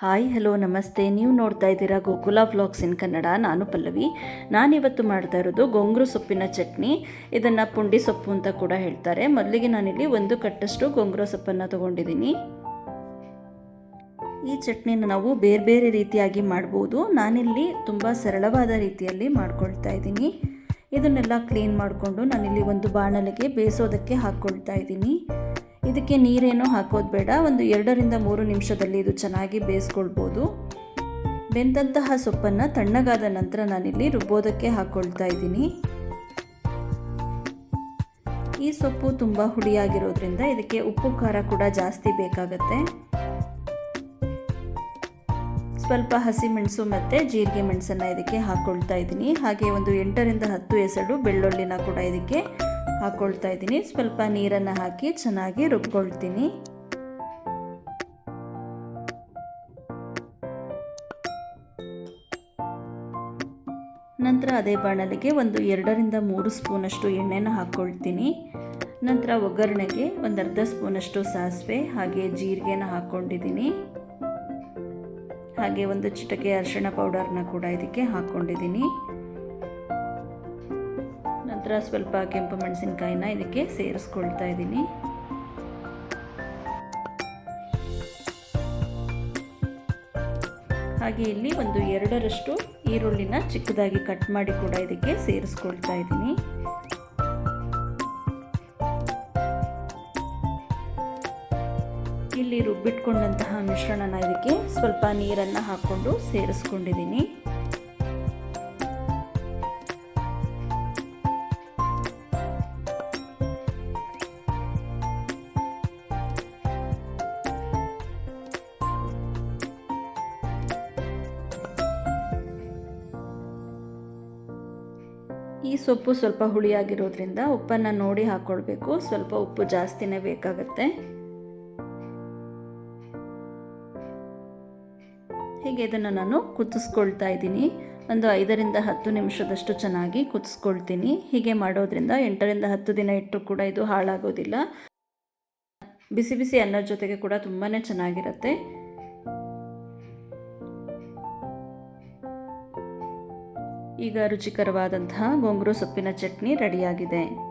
Hi, hello, ನಮಸ್ತೆ. ನೀವು ನೋಡ್ತಾ ಇದ್ದೀರಾ ಗೋಕುಲ ವ್ಲಾಗ್ಸ್ ಇನ್ ಕನ್ನಡ. ನಾನು ಪಲ್ಲವಿ. ನಾನಿವತ್ತು ಮಾಡ್ತಾ ಇರೋದು ಗೊಂಗ್ರು ಸೊಪ್ಪಿನ ಚಟ್ನಿ. ಇದನ್ನು ಪುಂಡಿ ಸೊಪ್ಪು ಅಂತ ಕೂಡ ಹೇಳ್ತಾರೆ. ಮೊದಲಿಗೆ ನಾನಿಲ್ಲಿ ಒಂದು ಕಟ್ಟಷ್ಟು ಗೊಂಗ್ರು ಸೊಪ್ಪನ್ನು ತೊಗೊಂಡಿದ್ದೀನಿ. ಈ ಚಟ್ನಿನ ನಾವು ಬೇರೆ ಬೇರೆ ರೀತಿಯಾಗಿ ಮಾಡ್ಬೋದು. ನಾನಿಲ್ಲಿ ತುಂಬ ಸರಳವಾದ ರೀತಿಯಲ್ಲಿ ಮಾಡ್ಕೊಳ್ತಾ ಇದ್ದೀನಿ. ಇದನ್ನೆಲ್ಲ ಕ್ಲೀನ್ ಮಾಡಿಕೊಂಡು ನಾನಿಲ್ಲಿ ಒಂದು ಬಾಣಲೆಗೆ ಬೇಯಿಸೋದಕ್ಕೆ ಹಾಕ್ಕೊಳ್ತಾ ಇದ್ದೀನಿ. ಇದಕ್ಕೆ ನೀರೇನೋ ಹಾಕೋದು ಬೇಡ. ಒಂದು ಎರಡರಿಂದ ಮೂರು ನಿಮಿಷದಲ್ಲಿ ಇದು ಚೆನ್ನಾಗಿ ಬೇಯಿಸ್ಕೊಳ್ಬೋದು. ಬೆಂದಂತಹ ಸೊಪ್ಪನ್ನು ತಣ್ಣಗಾದ ನಂತರ ನಾನಿಲ್ಲಿ ರುಬ್ಬೋದಕ್ಕೆ ಹಾಕ್ಕೊಳ್ತಾ ಇದ್ದೀನಿ. ಈ ಸೊಪ್ಪು ತುಂಬ ಹುಳಿಯಾಗಿರೋದ್ರಿಂದ ಇದಕ್ಕೆ ಉಪ್ಪು, ಖಾರ ಕೂಡ ಜಾಸ್ತಿ ಬೇಕಾಗತ್ತೆ. ಸ್ವಲ್ಪ ಹಸಿಮೆಣಸು ಮತ್ತು ಜೀರಿಗೆ ಮೆಣಸನ್ನು ಇದಕ್ಕೆ ಹಾಕ್ಕೊಳ್ತಾ ಇದ್ದೀನಿ. ಹಾಗೆ ಒಂದು ಎಂಟರಿಂದ ಹತ್ತು ಎಸಡು ಬೆಳ್ಳುಳ್ಳಿನ ಕೂಡ ಇದಕ್ಕೆ ಹಾಕ್ಕೊಳ್ತಾ ಇದ್ದೀನಿ. ಸ್ವಲ್ಪ ನೀರನ್ನು ಹಾಕಿ ಚೆನ್ನಾಗಿ ರುಬ್ಕೊಳ್ತೀನಿ. ನಂತರ ಅದೇ ಬಾಣಲಿಗೆ ಒಂದು ಎರಡರಿಂದ ಮೂರು ಸ್ಪೂನಷ್ಟು ಎಣ್ಣೆನ ಹಾಕ್ಕೊಳ್ತೀನಿ ನಂತರ ಒಗ್ಗರಣೆಗೆ ಒಂದು ಅರ್ಧ ಸ್ಪೂನಷ್ಟು ಸಾಸಿವೆ, ಹಾಗೆ ಜೀರಿಗೆನ ಹಾಕ್ಕೊಂಡಿದ್ದೀನಿ ಹಾಗೆ ಒಂದು ಚಿಟಕೆ ಅರಿಶಿಣ ಪೌಡರ್ನ ಕೂಡ ಇದಕ್ಕೆ ಹಾಕ್ಕೊಂಡಿದ್ದೀನಿ ನಂತರ ಸ್ವಲ್ಪ ಕೆಂಪು ಮೆಣಸಿನಕಾಯಿನ ಇದಕ್ಕೆ ಸೇರಿಸ್ಕೊಳ್ತಾ ಇದ್ದೀನಿ. ಹಾಗೆ ಇಲ್ಲಿ ಒಂದು ಎರಡರಷ್ಟು ಈರುಳ್ಳಿನ ಚಿಕ್ಕದಾಗಿ ಕಟ್ ಮಾಡಿ ಕೂಡ ಇದಕ್ಕೆ ಸೇರಿಸ್ಕೊಳ್ತಾ ಇದ್ದೀನಿ. ಇಲ್ಲಿ ರುಬ್ಬಿಟ್ಕೊಂಡಂತಹ ಮಿಶ್ರಣನ ಇದಕ್ಕೆ ಸ್ವಲ್ಪ ನೀರನ್ನು ಹಾಕ್ಕೊಂಡು ಸೇರಿಸ್ಕೊಂಡಿದ್ದೀನಿ. ಈ ಸೊಪ್ಪು ಸ್ವಲ್ಪ ಹುಳಿಯಾಗಿರೋದ್ರಿಂದ ಉಪ್ಪನ್ನು ನೋಡಿ ಹಾಕ್ಕೊಳ್ಬೇಕು ಸ್ವಲ್ಪ ಉಪ್ಪು ಜಾಸ್ತಿನೇ ಬೇಕಾಗುತ್ತೆ. ಹೀಗೆ ಇದನ್ನು ನಾನು ಕುದಿಸ್ಕೊಳ್ತಾ ಇದ್ದೀನಿ. ಒಂದು ಐದರಿಂದ ಹತ್ತು ನಿಮಿಷದಷ್ಟು ಚೆನ್ನಾಗಿ ಕುದಿಸ್ಕೊಳ್ತೀನಿ. ಹೀಗೆ ಮಾಡೋದ್ರಿಂದ ಎಂಟರಿಂದ ಹತ್ತು ದಿನ ಇಟ್ಟರು ಕೂಡ ಇದು ಹಾಳಾಗೋದಿಲ್ಲ. ಬಿಸಿ ಬಿಸಿ ಅನ್ನದ ಜೊತೆಗೆ ಕೂಡ ತುಂಬಾ ಚೆನ್ನಾಗಿರುತ್ತೆ. ಈಗ ರುಚಿಕರವಾದಂತಹ ಗೊಂಗುರು ಸೊಪ್ಪಿನ ಚಟ್ನಿ ರೆಡಿಯಾಗಿದೆ.